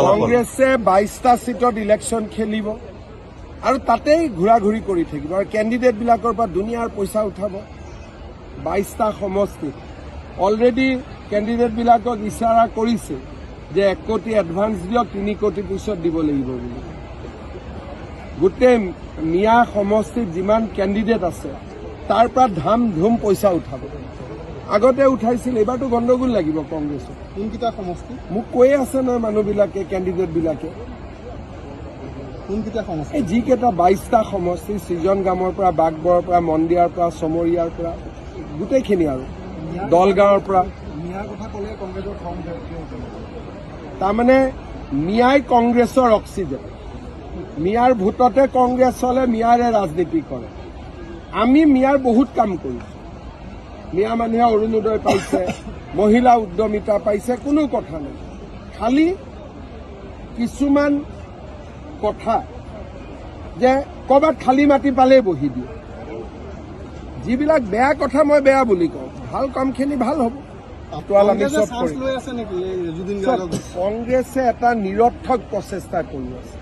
কংগ্ৰেছে বাইশটা চিটত ইলেকশ্যন খেলিব আৰু তাতেই ঘূৰা ঘূৰি কৰি থাকিব আৰু কেণ্ডিডেটবিলাকৰ পৰা দুনিয়াৰ পইচা উঠাব। বাইশটা সমষ্টিত অলৰেডি কেণ্ডিডেটবিলাকক ইচাৰা কৰিছে যে এক কোটি এডভান্স দিয়ক, তিনি কোটি পিছত দিব লাগিব বুলি। গোটেই মিয়া সমষ্টিত যিমান কেণ্ডিডেট আছে, তাৰ পৰা ধাম ধুম পইচা উঠাব। আগতে উঠাইছিল এইবাৰতো গণ্ডগোল লাগিব কংগ্ৰেছত কোনকেইটা সমষ্টি? মোক কৈয়ে আছে নহয় মানুহবিলাকে কেণ্ডিডেটবিলাকে। কোনকেইটা সমষ্টি? এই যিকেইটা বাইশটা সমষ্টি সৃজন গামৰ পৰা বাগবৰৰ পৰা মন্দিয়াৰ পৰা চমৰীয়াৰ পৰা গোটেইখিনি আৰু। দলগাঁৱৰ পৰা। মিয়াৰ কথা ক'লে কংগ্ৰেছৰ খং তাৰমানে মিয়াই কংগ্ৰেছৰ অক্সিজেন। মিয়াৰ ভোটতে কংগ্ৰেছ চলে মিয়াৰে ৰাজনীতি কৰে। আমি মিয়াৰ বহুত কাম কৰিছোঁ। মিয়া মানুহে অৰুণোদয় পাইছে মহিলা উদ্যমিতা পাইছে কোনো কথা নাই। খালি কিছুমান কথা যে ক'ৰবাত খালী মাটি পালেই বহি দিয়ে। যিবিলাক বেয়া কথা মই বেয়া বুলি কওঁ ভালো কামখিনি ভালো হ'ব। কংগ্ৰেছে এটা নিৰৰ্থক প্ৰচেষ্টা কৰি আছে।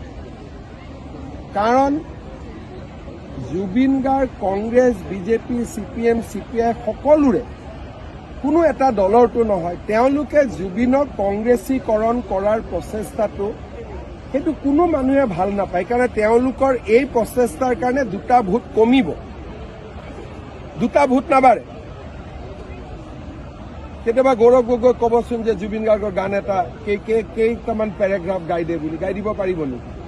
কাৰণ Zubeen Garg, Congress, BJP C P M C P I সকলোৰে কোনো এটা দলৰটো নহয়, তেওঁলোকে জুবিনক কংগ্ৰেছীকৰণ কৰাৰ প্ৰচেষ্টাটো সেইটো কোনো মানুহে ভালো নাপায়, কাৰণ তেওঁলোকৰ এই প্ৰচেষ্টাৰ কাৰণে দুটা ভোট কমিব। দুটা ভোট নাবাঢ়ে। কেতিয়াবা গৌৰৱ গগৈ ক'বচোন যে জুবিন গাৰ্গৰ গান এটা কেই কেই- কেইটামান পেৰেগ্ৰাফ গাই দে বুলি, গাই দিব পাৰিব নেকি?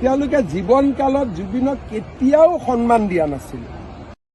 তেওঁলোকে জীৱন কালত জুবিনক কেতিয়াও সন্মান দিয়া নাছিল।